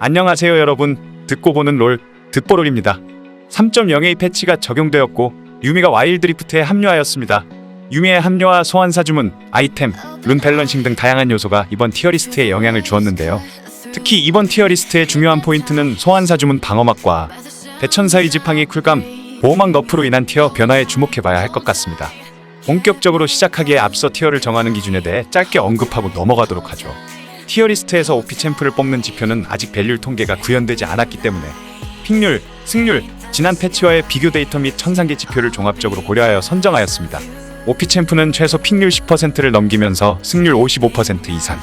안녕하세요 여러분. 듣고 보는 롤 듣보롤입니다. 3.0A 패치가 적용되었고 유미가 와일드리프트에 합류하였습니다. 유미의 합류와 소환사 주문, 아이템, 룬 밸런싱 등 다양한 요소가 이번 티어리스트에 영향을 주었는데요. 특히 이번 티어리스트의 중요한 포인트는 소환사 주문 방어막과 대천사의 지팡이 쿨감, 보호막 너프로 인한 티어 변화에 주목해봐야 할 것 같습니다. 본격적으로 시작하기에 앞서 티어를 정하는 기준에 대해 짧게 언급하고 넘어가도록 하죠 티어리스트에서 오피 챔프를 뽑는 지표는 아직 밸류 통계가 구현되지 않았기 때문에 픽률, 승률, 지난 패치와의 비교 데이터 및 천상계 지표를 종합적으로 고려하여 선정하였습니다. 오피 챔프는 최소 픽률 10%를 넘기면서 승률 55% 이상,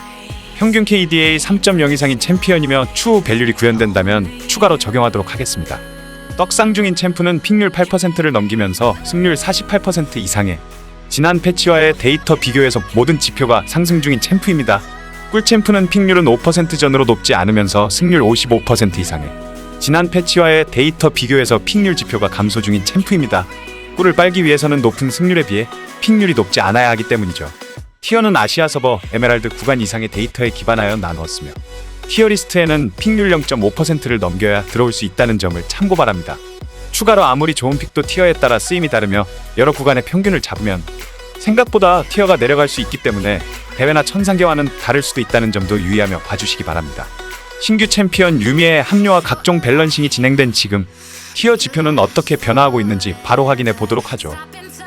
평균 KDA 3.0 이상인 챔피언이며 추후 밸류이 구현된다면 추가로 적용하도록 하겠습니다. 떡상 중인 챔프는 픽률 8%를 넘기면서 승률 48% 이상의 지난 패치와의 데이터 비교에서 모든 지표가 상승 중인 챔프입니다. 꿀챔프는 픽률은 5% 전으로 높지 않으면서 승률 55% 이상의 지난 패치와의 데이터 비교에서 픽률 지표가 감소 중인 챔프입니다. 꿀을 빨기 위해서는 높은 승률에 비해 픽률이 높지 않아야 하기 때문이죠. 티어는 아시아 서버 에메랄드 구간 이상의 데이터에 기반하여 나누었으며 티어 리스트에는 픽률 0.5%를 넘겨야 들어올 수 있다는 점을 참고 바랍니다. 추가로 아무리 좋은 픽도 티어에 따라 쓰임이 다르며 여러 구간의 평균을 잡으면 생각보다 티어가 내려갈 수 있기 때문에 대회나 천상계와는 다를 수도 있다는 점도 유의하며 봐주시기 바랍니다. 신규 챔피언 유미의 합류와 각종 밸런싱이 진행된 지금 티어 지표는 어떻게 변화하고 있는지 바로 확인해 보도록 하죠.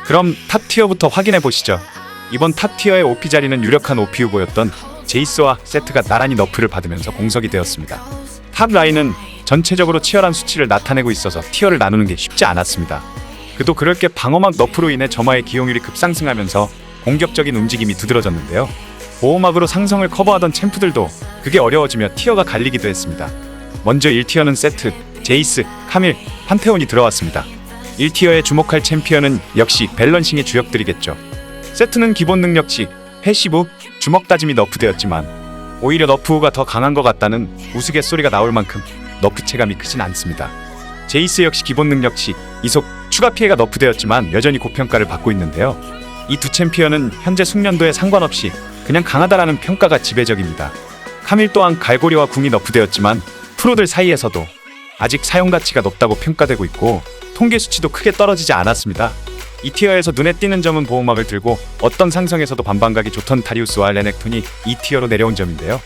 그럼 탑 티어부터 확인해 보시죠. 이번 탑 티어의 OP 자리는 유력한 OP 후보였던 제이스와 세트가 나란히 너프를 받으면서 공석이 되었습니다. 탑 라인은 전체적으로 치열한 수치를 나타내고 있어서 티어를 나누는 게 쉽지 않았습니다. 그도 그럴 게 방어막 너프로 인해 점화의 기용률이 급상승하면서 공격적인 움직임이 두드러졌는데요. 보호막으로 상성을 커버하던 챔프들도 그게 어려워지며 티어가 갈리기도 했습니다. 먼저 1티어는 세트, 제이스, 카밀, 판테온이 들어왔습니다. 1티어에 주목할 챔피언은 역시 밸런싱의 주역들이겠죠. 세트는 기본 능력치, 패시브, 주먹 다짐이 너프되었지만 오히려 너프 후가 더 강한 것 같다는 우스갯소리가 나올 만큼 너프 체감이 크진 않습니다. 제이스 역시 기본 능력치, 이속, 추가 피해가 너프되었지만 여전히 고평가를 받고 있는데요. 이 두 챔피언은 현재 숙련도에 상관없이 그냥 강하다라는 평가가 지배적입니다. 카밀 또한 갈고리와 궁이 너프되었지만 프로들 사이에서도 아직 사용 가치가 높다고 평가되고 있고 통계 수치도 크게 떨어지지 않았습니다. 이 티어에서 눈에 띄는 점은 보호막을 들고 어떤 상성에서도 반반각이 좋던 다리우스와 레넥톤이 이 티어로 내려온 점인데요.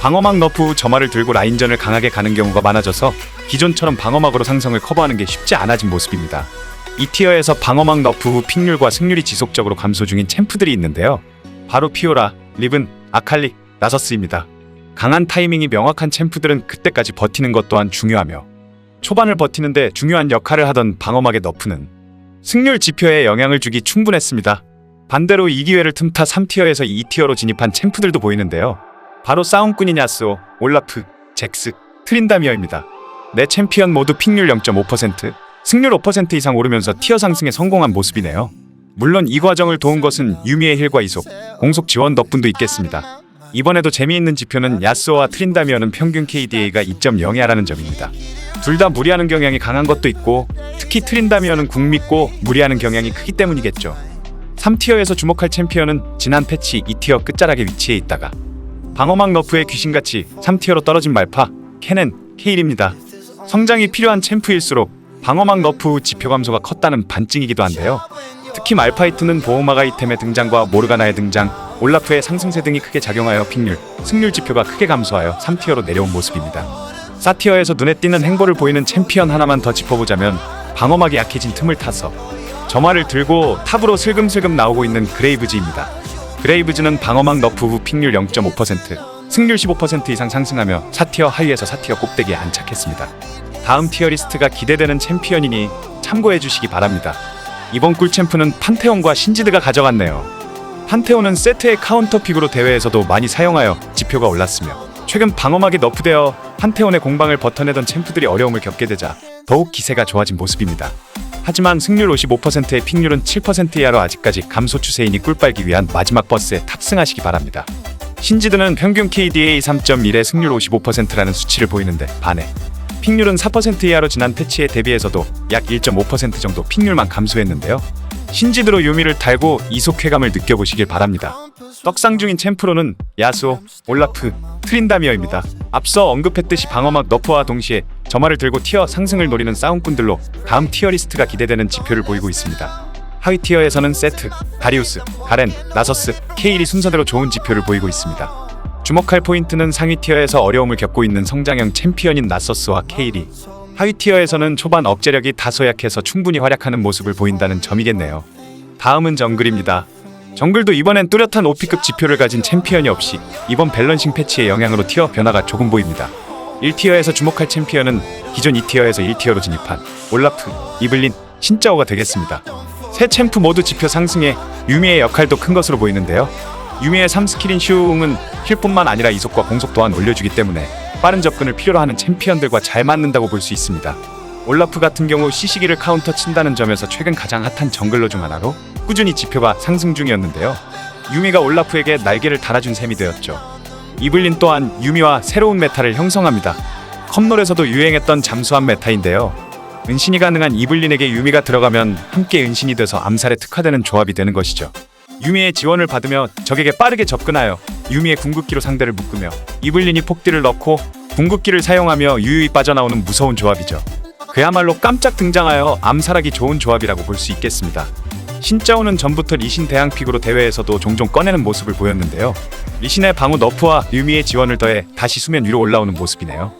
방어막 너프 후 점화를 들고 라인전을 강하게 가는 경우가 많아져서 기존처럼 방어막으로 상성을 커버하는 게 쉽지 않아진 모습입니다. 이 티어에서 방어막 너프 후 픽률과 승률이 지속적으로 감소 중인 챔프들이 있는데요. 바로 피오라, 리븐, 아칼리, 나서스입니다. 강한 타이밍이 명확한 챔프들은 그때까지 버티는 것 또한 중요하며 초반을 버티는데 중요한 역할을 하던 방어막의 너프는 승률 지표에 영향을 주기 충분했습니다. 반대로 이 기회를 틈타 3티어에서 2티어로 진입한 챔프들도 보이는데요. 바로 싸움꾼인 야스오, 올라프, 잭스, 트린다미어입니다. 네 챔피언 모두 픽률 0.5%, 승률 5% 이상 오르면서 티어 상승에 성공한 모습이네요. 물론 이 과정을 도운 것은 유미의 힐과 이속, 공속 지원 덕분도 있겠습니다. 이번에도 재미있는 지표는 야스오와 트린다미어는 평균 KDA가 2.0이라는 점입니다. 둘 다 무리하는 경향이 강한 것도 있고 특히 트린다미어는 궁 믿고 무리하는 경향이 크기 때문이겠죠. 3티어에서 주목할 챔피언은 지난 패치 2티어 끝자락에 위치해 있다가 방어막 너프의 귀신같이 3티어로 떨어진 말파, 캐넨, 케일입니다. 성장이 필요한 챔프일수록 방어막 너프 후 지표 감소가 컸다는 반증이기도 한데요. 특히 말파이트는 보호막 아이템의 등장과 모르가나의 등장, 올라프의 상승세 등이 크게 작용하여 픽률, 승률 지표가 크게 감소하여 3티어로 내려온 모습입니다. 4티어에서 눈에 띄는 행보를 보이는 챔피언 하나만 더 짚어보자면 방어막이 약해진 틈을 타서 점화를 들고 탑으로 슬금슬금 나오고 있는 그레이브즈입니다. 그레이브즈는 방어막 너프 후 픽률 0.5%, 승률 15% 이상 상승하며 4티어 하위에서 4티어 꼭대기에 안착했습니다. 다음 티어 리스트가 기대되는 챔피언이니 참고해 주시기 바랍니다. 이번 꿀챔프는 판테온과 신지드가 가져갔네요. 판테온은 세트의 카운터픽으로 대회에서도 많이 사용하여 지표가 올랐으며 최근 방어막이 너프되어 판테온의 공방을 버텨내던 챔프들이 어려움을 겪게 되자 더욱 기세가 좋아진 모습입니다. 하지만 승률 55%의 픽률은 7% 이하로 아직까지 감소 추세이니 꿀 빨기 위한 마지막 버스에 탑승하시기 바랍니다. 신지드는 평균 KDA 3.1의 승률 55%라는 수치를 보이는데 반해 픽률은 4% 이하로 지난 패치에 대비해서도 약 1.5% 정도 픽률만 감소했는데요. 신지드로 유미를 달고 이속쾌감을 느껴보시길 바랍니다. 떡상 중인 챔프로는 야수오, 올라프, 트린다미어입니다. 앞서 언급했듯이 방어막 너프와 동시에 점화를 들고 티어 상승을 노리는 싸움꾼들로 다음 티어 리스트가 기대되는 지표를 보이고 있습니다. 하위 티어에서는 세트, 다리우스, 가렌, 나서스, 케일이 순서대로 좋은 지표를 보이고 있습니다. 주목할 포인트는 상위 티어에서 어려움을 겪고 있는 성장형 챔피언인 나서스와 케일이 하위 티어에서는 초반 억제력이 다소 약해서 충분히 활약하는 모습을 보인다는 점이겠네요. 다음은 정글입니다. 정글도 이번엔 뚜렷한 오피급 지표를 가진 챔피언이 없이 이번 밸런싱 패치의 영향으로 티어 변화가 조금 보입니다. 1티어에서 주목할 챔피언은 기존 2티어에서 1티어로 진입한 올라프, 이블린, 신짜오가 되겠습니다. 세 챔프 모두 지표 상승에 유미의 역할도 큰 것으로 보이는데요. 유미의 3스킬인 슈웅은 힐뿐만 아니라 이속과 공속 또한 올려주기 때문에 빠른 접근을 필요로 하는 챔피언들과 잘 맞는다고 볼 수 있습니다. 올라프 같은 경우 시시기를 카운터 친다는 점에서 최근 가장 핫한 정글러 중 하나로 꾸준히 지표가 상승 중이었는데요. 유미가 올라프에게 날개를 달아준 셈이 되었죠. 이블린 또한 유미와 새로운 메타를 형성합니다. 컵놀에서도 유행했던 잠수함 메타인데요. 은신이 가능한 이블린에게 유미가 들어가면 함께 은신이 돼서 암살에 특화되는 조합이 되는 것이죠. 유미의 지원을 받으며 적에게 빠르게 접근하여 유미의 궁극기로 상대를 묶으며 이블린이 폭딜을 넣고 궁극기를 사용하며 유유히 빠져나오는 무서운 조합이죠. 그야말로 깜짝 등장하여 암살하기 좋은 조합이라고 볼 수 있겠습니다. 신짜오는 전부터 리신 대항 픽으로 대회에서도 종종 꺼내는 모습을 보였는데요. 리신의 방어 너프와 유미의 지원을 더해 다시 수면 위로 올라오는 모습이네요.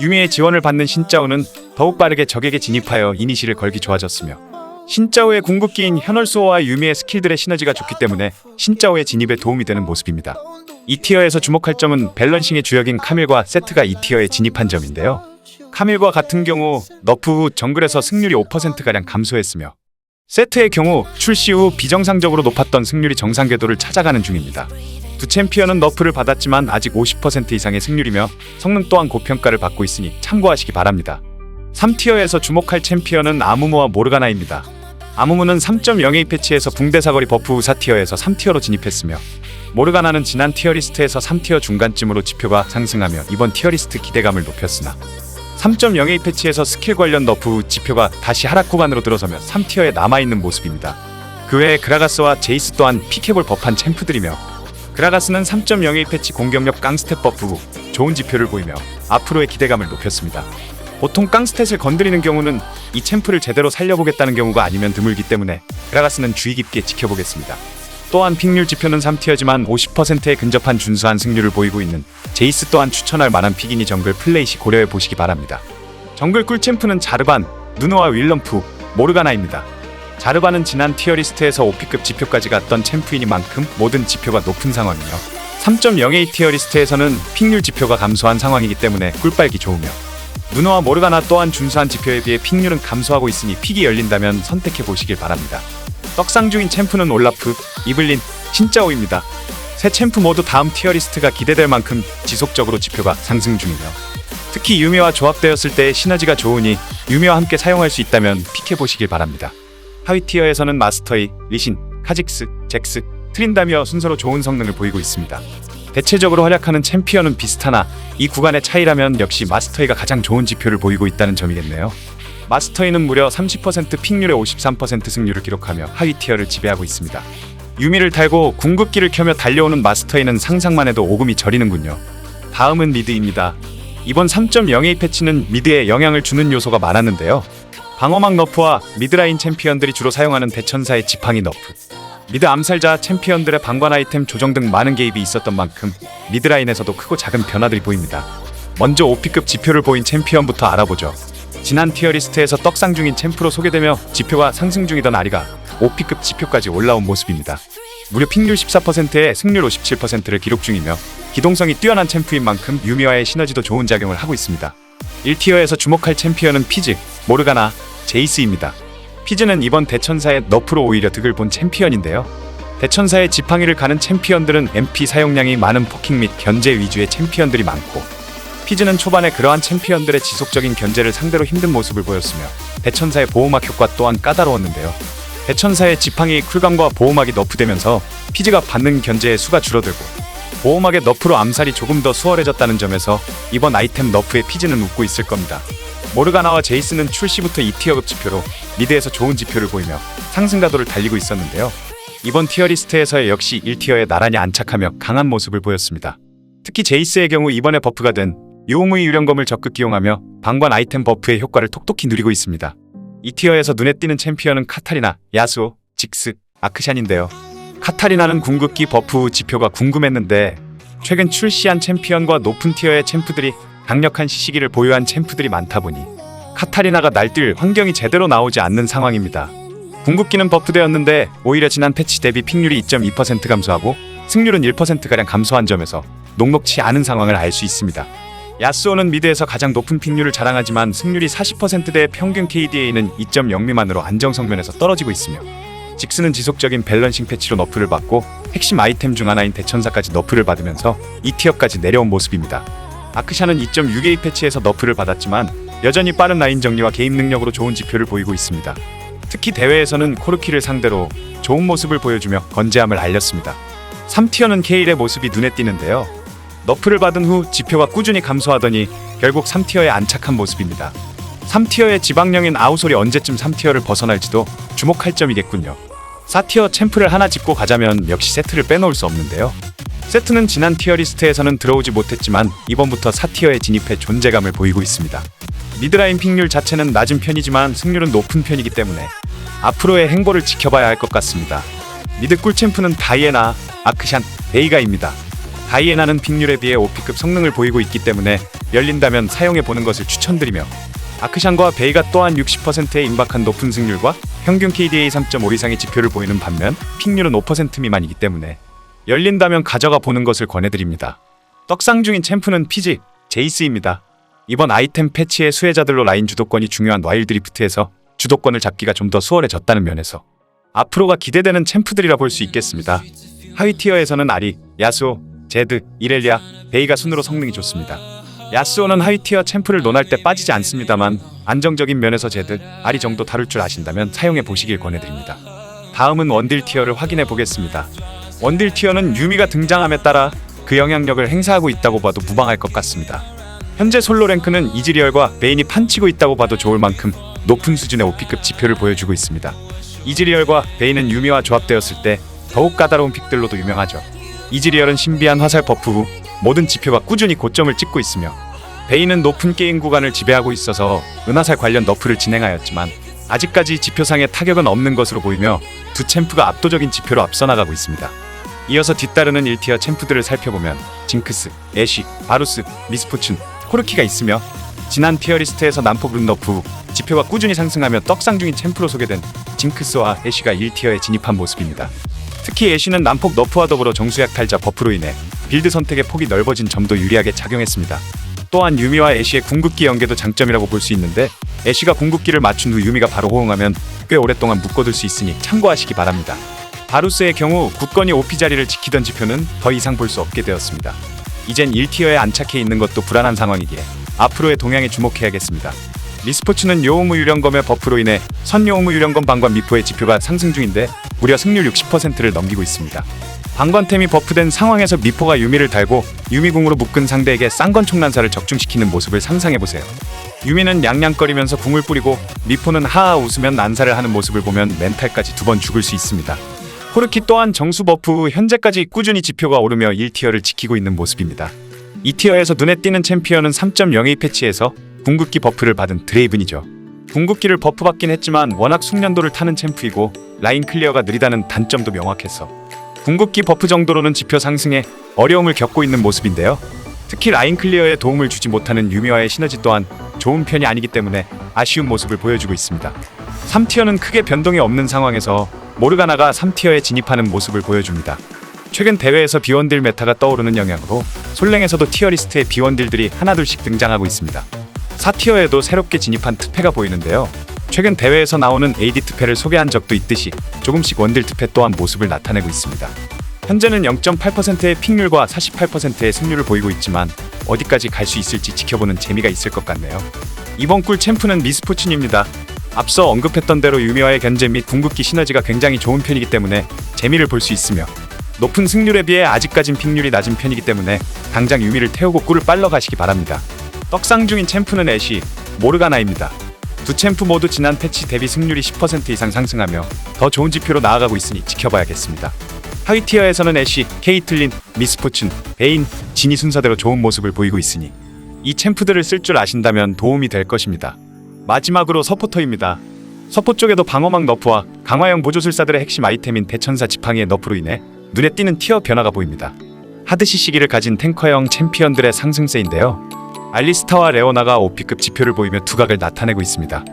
유미의 지원을 받는 신짜오는 더욱 빠르게 적에게 진입하여 이니시를 걸기 좋아졌으며 신짜오의 궁극기인 현월수호와 유미의 스킬들의 시너지가 좋기 때문에 신짜오의 진입에 도움이 되는 모습입니다. 이 티어에서 주목할 점은 밸런싱의 주역인 카밀과 세트가 이 티어에 진입한 점인데요. 카밀과 같은 경우 너프 후 정글에서 승률이 5%가량 감소했으며 세트의 경우 출시 후 비정상적으로 높았던 승률이 정상 궤도를 찾아가는 중입니다. 두 챔피언은 너프를 받았지만 아직 50% 이상의 승률이며 성능 또한 고평가를 받고 있으니 참고하시기 바랍니다. 3티어에서 주목할 챔피언은 아무무와 모르가나입니다. 아무무는 3.02 패치에서 붕대 사거리 버프 후 4티어에서 3티어로 진입했으며 모르가나는 지난 티어리스트에서 3티어 중간쯤으로 지표가 상승하며 이번 티어리스트 기대감을 높였으나 3.02 패치에서 스킬 관련 너프 후 지표가 다시 하락 구간으로 들어서며 3티어에 남아있는 모습입니다. 그 외에 그라가스와 제이스 또한 피케볼 법한 챔프들이며 그라가스는 3.02 패치 공격력 깡스텝 버프 후 좋은 지표를 보이며 앞으로의 기대감을 높였습니다. 보통 깡스탯을 건드리는 경우는 이 챔프를 제대로 살려보겠다는 경우가 아니면 드물기 때문에 그라가스는 주의 깊게 지켜보겠습니다. 또한 픽률 지표는 3티어지만 50%에 근접한 준수한 승률을 보이고 있는 제이스 또한 추천할 만한 픽이니 정글 플레이 시 고려해 보시기 바랍니다. 정글 꿀 챔프는 자르반, 누누와 윌럼프, 모르가나입니다. 자르반은 지난 티어리스트에서 5피급 지표까지 갔던 챔프이니만큼 모든 지표가 높은 상황이며 3.08 티어리스트에서는 픽률 지표가 감소한 상황이기 때문에 꿀빨기 좋으며 누누와 모르가나 또한 준수한 지표에 비해 픽률은 감소하고 있으니 픽이 열린다면 선택해 보시길 바랍니다. 떡상 중인 챔프는 올라프, 이블린, 신짜오입니다. 세 챔프 모두 다음 티어 리스트가 기대될 만큼 지속적으로 지표가 상승 중이며 특히 유미와 조합되었을 때의 시너지가 좋으니 유미와 함께 사용할 수 있다면 픽해 보시길 바랍니다. 하위 티어에서는 마스터이, 리신, 카직스, 잭스, 트린다미어 순서로 좋은 성능을 보이고 있습니다. 대체적으로 활약하는 챔피언은 비슷하나 이 구간의 차이라면 역시 마스터이가 가장 좋은 지표를 보이고 있다는 점이겠네요. 마스터이는 무려 30% 픽률의 53% 승률을 기록하며 하위 티어를 지배하고 있습니다. 유미를 달고 궁극기를 켜며 달려오는 마스터이는 상상만 해도 오금이 저리는군요. 다음은 미드입니다. 이번 3.02 패치는 미드에 영향을 주는 요소가 많았는데요. 방어막 너프와 미드라인 챔피언들이 주로 사용하는 대천사의 지팡이 너프, 미드 암살자 챔피언들의 방관 아이템 조정 등 많은 개입이 있었던 만큼 미드라인에서도 크고 작은 변화들이 보입니다. 먼저 5피급 지표를 보인 챔피언부터 알아보죠. 지난 티어리스트에서 떡상 중인 챔프로 소개되며 지표가 상승 중이던 아리가 5피급 지표까지 올라온 모습입니다. 무려 픽률 14%에 승률 57%를 기록 중이며 기동성이 뛰어난 챔프인 만큼 유미와의 시너지도 좋은 작용을 하고 있습니다. 1티어에서 주목할 챔피언은 피즈, 모르가나, 제이스입니다. 피즈는 이번 대천사의 너프로 오히려 득을 본 챔피언인데요. 대천사의 지팡이를 가는 챔피언들은 MP 사용량이 많은 포킹 및 견제 위주의 챔피언들이 많고 피즈는 초반에 그러한 챔피언들의 지속적인 견제를 상대로 힘든 모습을 보였으며 대천사의 보호막 효과 또한 까다로웠는데요. 대천사의 지팡이 쿨감과 보호막이 너프되면서 피즈가 받는 견제의 수가 줄어들고 보호막의 너프로 암살이 조금 더 수월해졌다는 점에서 이번 아이템 너프에 피즈는 웃고 있을 겁니다. 모르가나와 제이스는 출시부터 2티어급 지표로 미드에서 좋은 지표를 보이며 상승 가도를 달리고 있었는데요. 이번 티어 리스트에서 역시 1티어에 나란히 안착하며 강한 모습을 보였습니다. 특히 제이스의 경우 이번에 버프가 된 요음의 유령검을 적극 기용하며 방관 아이템 버프의 효과를 톡톡히 누리고 있습니다. 이 티어에서 눈에 띄는 챔피언은 카타리나, 야수오, 직스, 아크샨인데요. 카타리나는 궁극기 버프 후 지표가 궁금했는데 최근 출시한 챔피언과 높은 티어의 챔프들이 강력한 시시기를 보유한 챔프들이 많다 보니 카타리나가 날뛸 환경이 제대로 나오지 않는 상황입니다. 궁극기는 버프되었는데 오히려 지난 패치 대비 픽률이 2.2% 감소하고 승률은 1%가량 감소한 점에서 녹록치 않은 상황을 알 수 있습니다. 야스오는 미드에서 가장 높은 픽률을 자랑하지만 승률이 40%대의 평균 KDA는 2.0 미만으로 안정성 면에서 떨어지고 있으며 직스는 지속적인 밸런싱 패치로 너프를 받고 핵심 아이템 중 하나인 대천사까지 너프를 받으면서 2티어까지 내려온 모습입니다. 아크샤는 2.6A 패치에서 너프를 받았지만 여전히 빠른 라인 정리와 게임 능력으로 좋은 지표를 보이고 있습니다. 특히 대회에서는 코르키를 상대로 좋은 모습을 보여주며 건재함을 알렸습니다. 3티어는 케일의 모습이 눈에 띄는데요. 너프를 받은 후 지표가 꾸준히 감소하더니 결국 3티어에 안착한 모습입니다. 3티어의 지방령인 아우솔이 언제쯤 3티어를 벗어날지도 주목할 점이겠군요. 4티어 챔프를 하나 짚고 가자면 역시 세트를 빼놓을 수 없는데요. 세트는 지난 티어 리스트에서는 들어오지 못했지만 이번부터 4티어에 진입해 존재감을 보이고 있습니다. 미드라인 픽률 자체는 낮은 편이지만 승률은 높은 편이기 때문에 앞으로의 행보를 지켜봐야 할 것 같습니다. 미드 꿀챔프는 다이애나, 아크샨, 베이가입니다. 다이애나는 픽률에 비해 5피급 성능을 보이고 있기 때문에 열린다면 사용해 보는 것을 추천드리며 아크샨과 베이가 또한 60%의 임박한 높은 승률과 평균 KDA 3.5 이상의 지표를 보이는 반면 픽률은 5% 미만이기 때문에 열린다면 가져가 보는 것을 권해드립니다. 떡상 중인 챔프는 피지, 제이스입니다. 이번 아이템 패치의 수혜자들로 라인 주도권이 중요한 와일드 리프트에서 주도권을 잡기가 좀 더 수월해졌다는 면에서 앞으로가 기대되는 챔프들이라 볼 수 있겠습니다. 하위 티어에서는 아리, 야수오, 제드, 이렐리아, 베이가 순으로 성능이 좋습니다. 야스오는 하위 티어 챔프를 논할 때 빠지지 않습니다만 안정적인 면에서 제드, 아리 정도 다룰 줄 아신다면 사용해 보시길 권해드립니다. 다음은 원딜 티어를 확인해 보겠습니다. 원딜 티어는 유미가 등장함에 따라 그 영향력을 행사하고 있다고 봐도 무방할 것 같습니다. 현재 솔로 랭크는 이즈리얼과 베인이 판치고 있다고 봐도 좋을 만큼 높은 수준의 오피급 지표를 보여주고 있습니다. 이즈리얼과 베인은 유미와 조합되었을 때 더욱 까다로운 픽들로도 유명하죠. 이즈리얼은 신비한 화살 버프 후 모든 지표가 꾸준히 고점을 찍고 있으며 베인은 높은 게임 구간을 지배하고 있어서 은하살 관련 너프를 진행하였지만 아직까지 지표상의 타격은 없는 것으로 보이며 두 챔프가 압도적인 지표로 앞서 나가고 있습니다. 이어서 뒤따르는 1티어 챔프들을 살펴보면 징크스, 애쉬, 바루스, 미스포춘, 코르키가 있으며 지난 티어 리스트에서 난폭 룬너프 후 지표가 꾸준히 상승하며 떡상 중인 챔프로 소개된 징크스와 애쉬가 1티어에 진입한 모습입니다. 특히 애쉬는 난폭 너프와 더불어 정수약 탈자 버프로 인해 빌드 선택의 폭이 넓어진 점도 유리하게 작용했습니다. 또한 유미와 애쉬의 궁극기 연계도 장점이라고 볼 수 있는데 애쉬가 궁극기를 맞춘 후 유미가 바로 호응하면 꽤 오랫동안 묶어둘 수 있으니 참고하시기 바랍니다. 바루스의 경우 굳건히 OP 자리를 지키던 지표는 더 이상 볼 수 없게 되었습니다. 이젠 1티어에 안착해 있는 것도 불안한 상황이기에 앞으로의 동향에 주목해야겠습니다. 리스포츠는 요우무 유령검의 버프로 인해 선요우무 유령검 방관 미포의 지표가 상승 중인데 무려 승률 60%를 넘기고 있습니다. 방관템이 버프된 상황에서 미포가 유미를 달고 유미궁으로 묶은 상대에게 쌍건 총난사를 적중시키는 모습을 상상해보세요. 유미는 냥냥거리면서 궁을 뿌리고 미포는 하하 웃으면 난사를 하는 모습을 보면 멘탈까지 두 번 죽을 수 있습니다. 코르키 또한 정수 버프 후 현재까지 꾸준히 지표가 오르며 1티어를 지키고 있는 모습입니다. 2티어에서 눈에 띄는 챔피언은 3.02 패치에서 궁극기 버프를 받은 드레이븐이죠. 궁극기를 버프 받긴 했지만 워낙 숙련도를 타는 챔프이고 라인 클리어가 느리다는 단점도 명확해서 궁극기 버프 정도로는 지표 상승에 어려움을 겪고 있는 모습인데요. 특히 라인 클리어에 도움을 주지 못하는 유미와의 시너지 또한 좋은 편이 아니기 때문에 아쉬운 모습을 보여주고 있습니다. 3티어는 크게 변동이 없는 상황에서 모르가나가 3티어에 진입하는 모습을 보여줍니다. 최근 대회에서 비원딜 메타가 떠오르는 영향으로 솔랭에서도 티어 리스트에 비원딜들이 하나둘씩 등장하고 있습니다. 4티어에도 새롭게 진입한 특패가 보이는데요. 최근 대회에서 나오는 AD 특패를 소개한 적도 있듯이 조금씩 원딜 특패 또한 모습을 나타내고 있습니다. 현재는 0.8%의 픽률과 48%의 승률을 보이고 있지만 어디까지 갈 수 있을지 지켜보는 재미가 있을 것 같네요. 이번 꿀 챔프는 미스포춘입니다. 앞서 언급했던 대로 유미와의 견제 및 궁극기 시너지가 굉장히 좋은 편이기 때문에 재미를 볼 수 있으며 높은 승률에 비해 아직까진 픽률이 낮은 편이기 때문에 당장 유미를 태우고 꿀을 빨러 가시기 바랍니다. 떡상 중인 챔프는 애쉬, 모르가나입니다. 두 챔프 모두 지난 패치 대비 승률이 10% 이상 상승하며 더 좋은 지표로 나아가고 있으니 지켜봐야겠습니다. 하위 티어에서는 애쉬, 케이틀린, 미스포춘, 베인, 진이 순서대로 좋은 모습을 보이고 있으니 이 챔프들을 쓸 줄 아신다면 도움이 될 것입니다. 마지막으로 서포터입니다. 서포 쪽에도 방어막 너프와 강화형 보조술사들의 핵심 아이템인 대천사 지팡이의 너프로 인해 눈에 띄는 티어 변화가 보입니다. 하드시 시기를 가진 탱커형 챔피언들의 상승세인데요. 알리스타와 레오나가 OP급 지표를 보이며 두각을 나타내고 있습니다.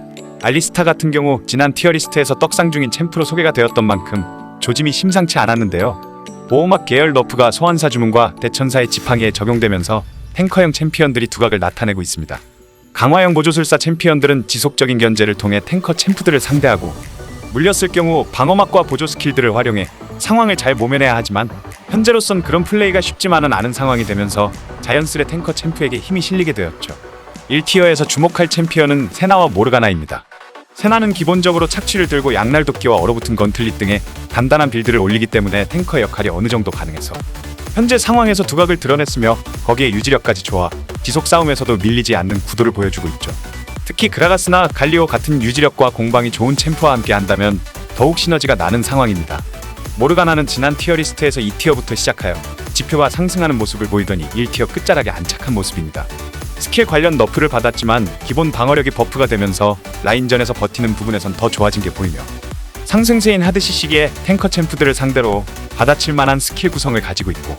알리스타 같은 경우 지난 티어리스트에서 떡상 중인 챔프로 소개가 되었던 만큼 조짐이 심상치 않았는데요. 보호막 계열 너프가 소환사 주문과 대천사의 지팡이에 적용되면서 탱커형 챔피언들이 두각을 나타내고 있습니다. 강화형 보조술사 챔피언들은 지속적인 견제를 통해 탱커 챔프들을 상대하고 물렸을 경우 방어막과 보조 스킬들을 활용해 상황을 잘 모면해야 하지만 현재로선 그런 플레이가 쉽지만은 않은 상황이 되면서 자연스레 탱커 챔프에게 힘이 실리게 되었죠. 1티어에서 주목할 챔피언은 세나와 모르가나입니다. 세나는 기본적으로 착취를 들고 양날 도끼와 얼어붙은 건틀릿 등의 단단한 빌드를 올리기 때문에 탱커 역할이 어느 정도 가능해서 현재 상황에서 두각을 드러냈으며 거기에 유지력까지 좋아 지속 싸움에서도 밀리지 않는 구도를 보여주고 있죠. 특히 그라가스나 갈리오 같은 유지력과 공방이 좋은 챔프와 함께 한다면 더욱 시너지가 나는 상황입니다. 모르가나는 지난 티어리스트에서 2티어부터 시작하여 지표가 상승하는 모습을 보이더니 1티어 끝자락에 안착한 모습입니다. 스킬 관련 너프를 받았지만 기본 방어력이 버프가 되면서 라인전에서 버티는 부분에선 더 좋아진 게 보이며 상승세인 하드시 시기에 탱커 챔프들을 상대로 받아칠 만한 스킬 구성을 가지고 있고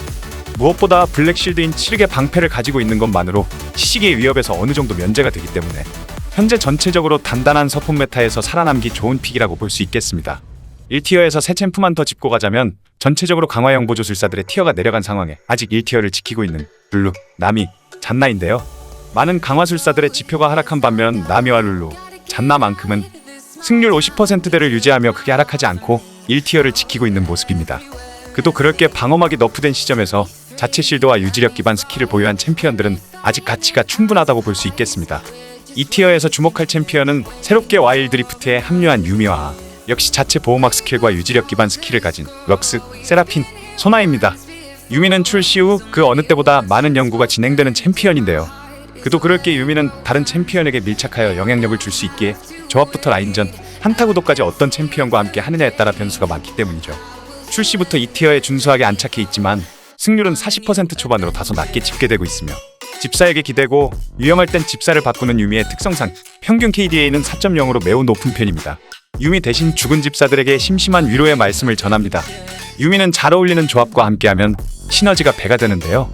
무엇보다 블랙실드인 7개 방패를 가지고 있는 것만으로 시시기의 위협에서 어느 정도 면제가 되기 때문에 현재 전체적으로 단단한 서폿 메타에서 살아남기 좋은 픽이라고 볼 수 있겠습니다. 1티어에서 새 챔프만 더 짚고 가자면 전체적으로 강화형 보조술사들의 티어가 내려간 상황에 아직 1티어를 지키고 있는 블루, 나미, 잔나인데요. 많은 강화술사들의 지표가 하락한 반면 나미와 룰루, 잔나만큼은 승률 50%대를 유지하며 크게 하락하지 않고 1티어를 지키고 있는 모습입니다. 그도 그럴 게 방어막이 너프된 시점에서 자체 실드와 유지력 기반 스킬을 보유한 챔피언들은 아직 가치가 충분하다고 볼 수 있겠습니다. 2티어에서 주목할 챔피언은 새롭게 와일 드리프트에 합류한 유미와 역시 자체 보호막 스킬과 유지력 기반 스킬을 가진 럭스, 세라핀, 소나입니다. 유미는 출시 후 그 어느 때보다 많은 연구가 진행되는 챔피언인데요. 그도 그럴 게 유미는 다른 챔피언에게 밀착하여 영향력을 줄 수 있기에 조합부터 라인전, 한타 구도까지 어떤 챔피언과 함께 하느냐에 따라 변수가 많기 때문이죠. 출시부터 2티어에 준수하게 안착해 있지만 승률은 40% 초반으로 다소 낮게 집계되고 있으며 집사에게 기대고 위험할 땐 집사를 바꾸는 유미의 특성상 평균 KDA는 4.0으로 매우 높은 편입니다. 유미 대신 죽은 집사들에게 심심한 위로의 말씀을 전합니다. 유미는 잘 어울리는 조합과 함께하면 시너지가 배가 되는데요.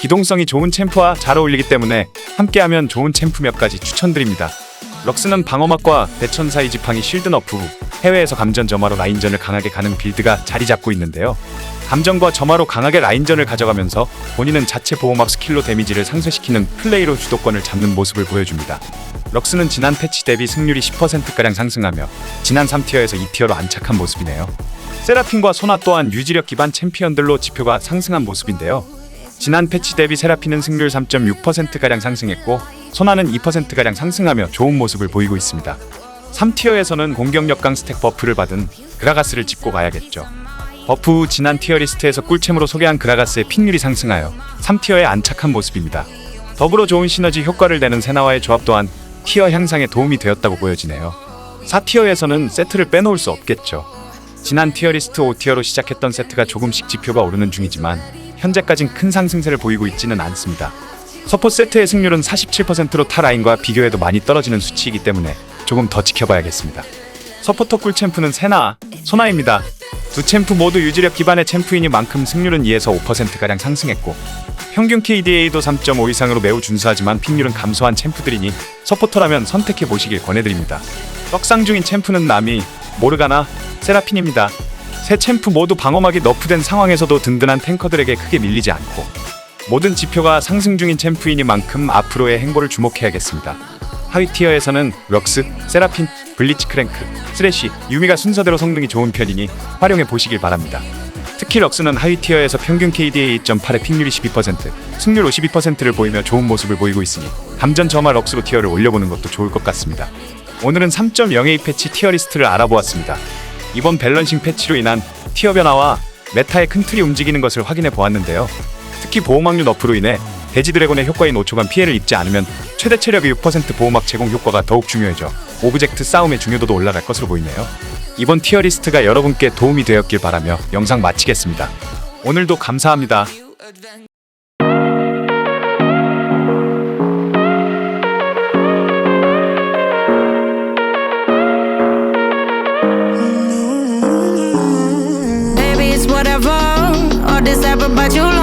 기동성이 좋은 챔프와 잘 어울리기 때문에 함께하면 좋은 챔프 몇 가지 추천드립니다. 럭스는 방어막과 대천사의 지팡이 실드 너프 후 해외에서 감전 점화로 라인전을 강하게 가는 빌드가 자리 잡고 있는데요. 감전과 점화로 강하게 라인전을 가져가면서 본인은 자체 보호막 스킬로 데미지를 상쇄시키는 플레이로 주도권을 잡는 모습을 보여줍니다. 럭스는 지난 패치 대비 승률이 10%가량 상승하며 지난 3티어에서 2티어로 안착한 모습이네요. 세라핀과 소나 또한 유지력 기반 챔피언들로 지표가 상승한 모습인데요. 지난 패치 대비 세라핀은 승률 3.6%가량 상승했고 소나는 2%가량 상승하며 좋은 모습을 보이고 있습니다. 3티어에서는 공격력 강 스택 버프를 받은 그라가스를 짚고 가야겠죠. 버프 후 지난 티어 리스트에서 꿀챔으로 소개한 그라가스의 픽률이 상승하여 3티어에 안착한 모습입니다. 더불어 좋은 시너지 효과를 내는 세나와의 조합 또한 티어 향상에 도움이 되었다고 보여지네요. 4티어에서는 세트를 빼놓을 수 없겠죠. 지난 티어 리스트 5티어로 시작했던 세트가 조금씩 지표가 오르는 중이지만 현재까진 큰 상승세를 보이고 있지는 않습니다. 서포 세트의 승률은 47%로 타 라인과 비교해도 많이 떨어지는 수치이기 때문에 조금 더 지켜봐야겠습니다. 서포터 꿀 챔프는 세나, 소나입니다. 두 챔프 모두 유지력 기반의 챔프이니만큼 승률은 2에서 5%가량 상승했고 평균 KDA도 3.5 이상으로 매우 준수하지만 픽률은 감소한 챔프들이니 서포터라면 선택해 보시길 권해드립니다. 떡상 중인 챔프는 나미, 모르가나, 세라핀입니다. 세 챔프 모두 방어막이 너프된 상황에서도 든든한 탱커들에게 크게 밀리지 않고 모든 지표가 상승 중인 챔프이니만큼 앞으로의 행보를 주목해야겠습니다. 하위 티어에서는 럭스, 세라핀, 블리치 크랭크, 쓰레쉬, 유미가 순서대로 성능이 좋은 편이니 활용해 보시길 바랍니다. 특히 럭스는 하위 티어에서 평균 KDA 2.8의 픽률이 12%, 승률 52%를 보이며 좋은 모습을 보이고 있으니 감전 점화 럭스로 티어를 올려보는 것도 좋을 것 같습니다. 오늘은 3.0A 패치 티어 리스트를 알아보았습니다. 이번 밸런싱 패치로 인한 티어 변화와 메타의 큰 틀이 움직이는 것을 확인해 보았는데요. 특히 보호막류 너프로 인해 돼지 드래곤의 효과인 5초간 피해를 입지 않으면 최대 체력의 6% 보호막 제공 효과가 더욱 중요해져 오브젝트 싸움의 중요도도 올라갈 것으로 보이네요. 이번 티어 리스트가 여러분께 도움이 되었길 바라며 영상 마치겠습니다. 오늘도 감사합니다. desire, but you